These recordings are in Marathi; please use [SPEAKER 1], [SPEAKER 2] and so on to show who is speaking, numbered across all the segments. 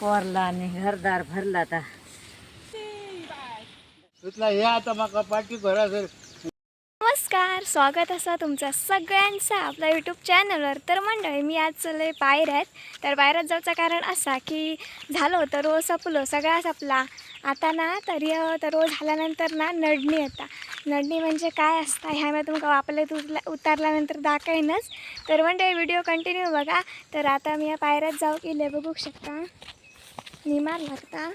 [SPEAKER 1] पोरला आणि घरदार भरला आता.
[SPEAKER 2] हे आता म्हाका पाठी भरा सर.
[SPEAKER 3] नमस्कार स्वागत असा तुमचं सगळ्यांचं आपल्या यूट्यूब चॅनलवर तर मंडळी मी आज चले बाहेर तर बाहेरच जायचं कारण असा की झालं होतं रोज सपलो सगळा सपला. आता ना तरी तर रोज झाल्यानंतर ना नडणी येता. नडणी म्हणजे काय असता? ह्या मी तुमका आपल्या तुरला उतारल्यानंतर दाखवेनच. तर मंडळी व्हिडिओ कंटिन्यू बघा. तर आता मी या पायऱ्यात जाऊ गेले बघू शकता. निमार लागता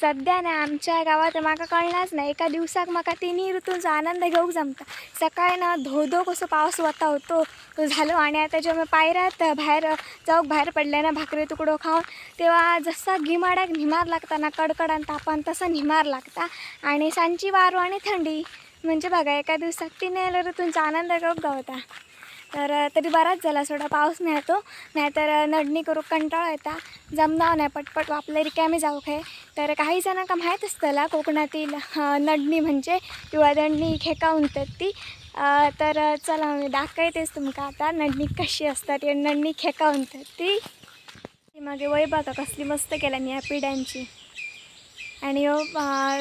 [SPEAKER 3] सध्या ना आमच्या गावात म्हाका कळनाच नाही. एका दिवसाक म्हाका तिन्ही ऋतूंचा आनंद घेऊक जमता. सकाळी ना धो धो कसो पाऊस वता होतो तो झालो आणि आता जेव्हा पायऱ्यात बाहेर जाऊक बाहेर पडले ना भाकरी तुकडो खाऊन तेव्हा जसा गिमाड्याक निमार लागता ना कडकडान तापान तसा निमार लागता. आणि सांची वारू आणि थंडी. म्हणजे बघा एका दिवसाक तिन्ही ऋतूंचा आनंद घेऊक गावता. तर तरी बराच झाला थोडा पाऊस नाही येतो. नाहीतर नडणी करू कंटाळा येता. जमनाव नाही पटपट आपले रिकामी जाऊ काय तर काही जणांका माहीत असतला कोकणातील नडणी म्हणजे किंवा दंडणी खेका म्हणतात ती. तर चला मी दाखवतेच तुमका आता नडणी कशी असतात. या नडणी खेका म्हणतात ती. मागे वय बघा कसली मस्त केल्या या पिढ्यांची. आणि हो,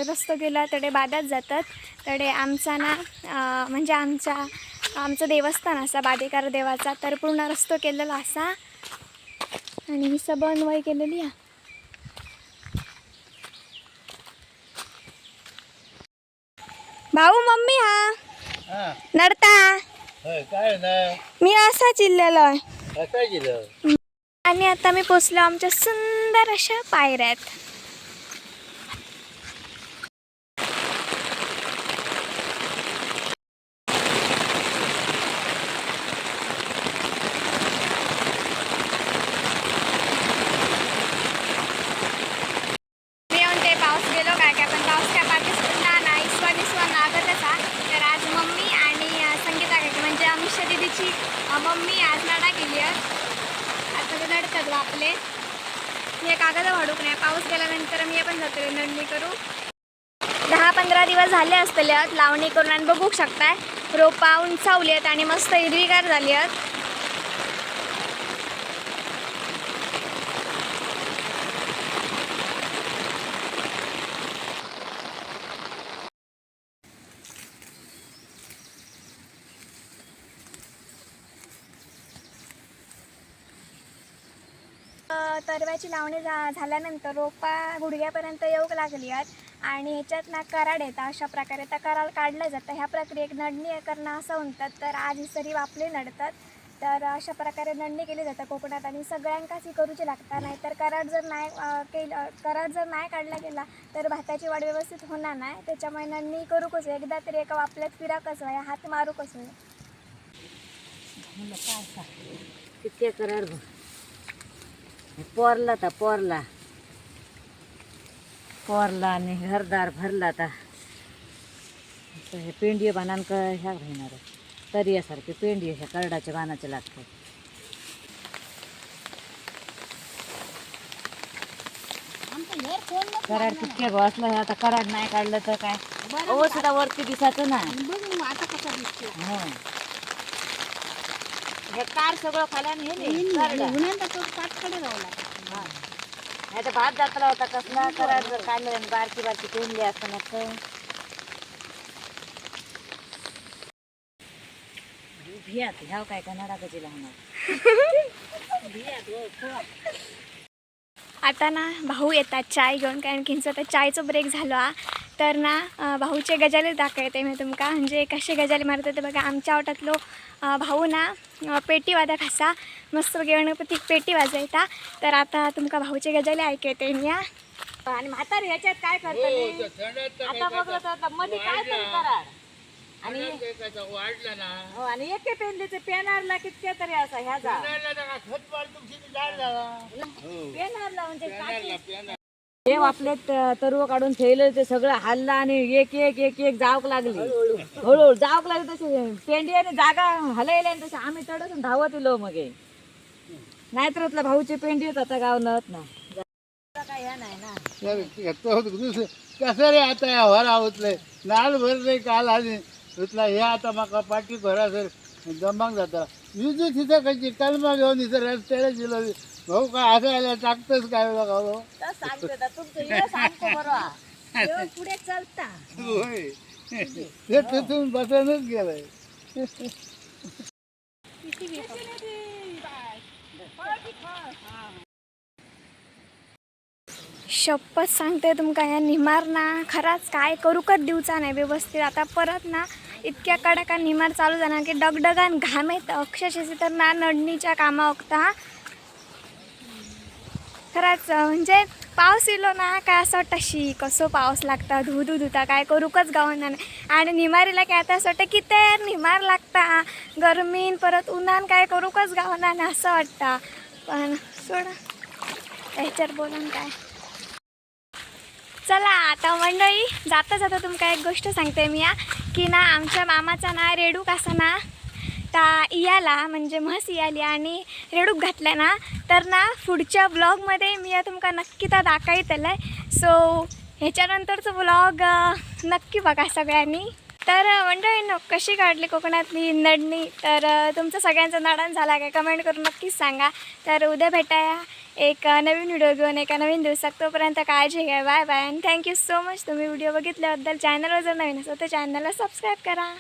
[SPEAKER 3] रस्तो गेला तडे बादात जातात. तडे आमचा ना म्हणजे आमच्या आमचं देवस्थान असा बादेकार देवाचा तर पूर्ण रस्तो केलेला असा. आणि ही सबन वय केलेली आहे. भाऊ मम्मी हा? नडता?
[SPEAKER 2] काय
[SPEAKER 3] मी असा चिल्लेलो आहे. आणि आता मी पोचलो आमच्या सुंदर अशा पायऱ्यात मी येऊन ते पाऊस गेलो काय काय पण पाऊस काय पाठीच पडला ना इसवा निसवा नागतच हा तर आज मम्मी आणि अं, संगीता काकी म्हणजे अमिषा मम्मी आज नाडा गेली आहे आता ते नडतात आपले. हे कागद वाढूक नाही? पाऊस गेल्यानंतर मी पण जातो नडणी करू. दहा पंधरा दिवस झाले असतले लावणी करून आणि बघू शकताय. रोपा उंचावली आहेत आणि मस्त हिरवीगार झाली आहेत. तरव्याची लावणी झा झाल्यानंतर रोपा गुडघ्यापर्यंत येऊक लागली आहेत आणि ह्याच्यात ना कराड येतात अशा प्रकारे त्या कराड काढलं जातं. ह्या प्रक्रियेत नडणी करणं असं म्हणतात तर आज ही सरी वापले नडतात. तर अशा प्रकारे नडणी केली जातं कोकणात आणि सगळ्यांकाच ही करूची लागता नाही तर कराड जर नाही केलं कराड जर नाही काढला गेला तर भाताची वाढ व्यवस्थित होणार नाही. त्याच्यामुळे नडणी करू कसं एकदा तरी एका वापल्यात फिरा कसं आहे हात मारू कसं आहे
[SPEAKER 1] किती करार पोरला आता पोरला. पोरला आणि घरदार भरला आता आता हे पेंडी बाणान क ह्या राहणार. तरी यासारखे पेंडी ह्या करडाच्या बाणाचे लागतात कराड कितके बसला हे आता कराड नाही काढलं तर काय? ओ सुद्धा वरती दिसायचं ना हो. हे कार सगळं खाल्याने हे नाही, करडं. हा. नाही तर भात जातला होता कसला जर काढलं आणि बारकी बारकी पेंडली असतं नसतं भियात ह्याव काय कनाडा कशी लावणार
[SPEAKER 3] आता ना भाऊ येतात चाय घेऊन कारण की आता चायचं ब्रेक झालो हा. तर ना भाऊचे गजाले दाखवते मी तुमका. म्हणजे कसे गजाले मारतात ते बघा. आमच्या वाटातलो अं, भाऊ ना पेटी वाजत असा मस्त गणपती पेटी वाजयता तर आता तुमका भाऊचे गजाले ऐकते मी हा.
[SPEAKER 1] आणि म्हातारी ह्याच्यात काय करतात आता बघलं तर मध्ये काय कराड आणि
[SPEAKER 2] वाढला ना.
[SPEAKER 1] हो आणि एके पेंडीचे पेनारला कितके तरी असा ह्या जा. पेनारला म्हणजे हे आपले तरुव काढून ठेवलं ते सगळं हल्ला आणि एक एक एक एक जावक लागली. हळूहळू जावक लागली तसे पेंडी आणि जागा हलायला आणि तसे आम्ही चढत धावत येलो मग. हे. नाहीतर आपल्या भाऊची पेंडी येत आता गाव नत ना काय ह्या नाही ना
[SPEAKER 2] कसं रे आता या वर आवतले नाल भरले काल आणि तुतला हे आता माका पाठी भरा सर जमांग जाता. विजू तिथं कशी कलमा घेऊन इथं रस्त्याला दिलं भाऊ काय असं आलं टाकतच काय बघा
[SPEAKER 1] तर सांगते तुमचं हे सांगतो बरोबर हे पुढे चालता.
[SPEAKER 2] होय. ते तिथून बसनच गेलंय.
[SPEAKER 3] शपथ सांगते तुमका या निमार ना. खराच काय करूकच दिवचा नाही व्यवस्थित. आता परत ना इतक्या कडका निमार चालू जाणार की डगडगान घाम येतं. अक्षरशः तर ना नडणीच्या कामा वक्ता खरंच म्हणजे पाऊस इलो ना काय असं वाटतं शी कसो पाऊस लागता धू धू धुता काय करूकच गावना नाही आणि निमारीला काय आता असं वाटतं की ते निमार लागता गरमीन परत उन्हान काय करूकच गावना नाही असं वाटतं. पण सोडा ह्याच्यावर बोलून काय. चला आता मंडळी जाता जाता तुमका एक गोष्ट सांगते मी या की ना आमच्या मामाचा ना रेडूक असा ना आता इयाला म्हणजे म्हस इयाली आणि रेडूक घातलं ना तर ना पुढच्या ब्लॉगमध्ये मी तुमका नक्की ता दाखवतलं सो ह्याच्यानंतरचं ब्लॉग नक्की बघा सगळ्यांनी. तर मंडळींनो कशी काढली कोकणातली नडणी? तर तुमचं सगळ्यांचं नडण झाला काय कमेंट करून नक्कीच सांगा. तर उद्या भेटाया एक नवीन व्हिडिओ घेऊन एका नवीन दिवसात. तोपर्यंत काळजी घ्या. बाय बाय आणि थँक्यू सो मच तुम्ही व्हिडिओ बघितल्याबद्दल चॅनलवर जर नवीन असेल तर चॅनलला सबस्क्राईब करा.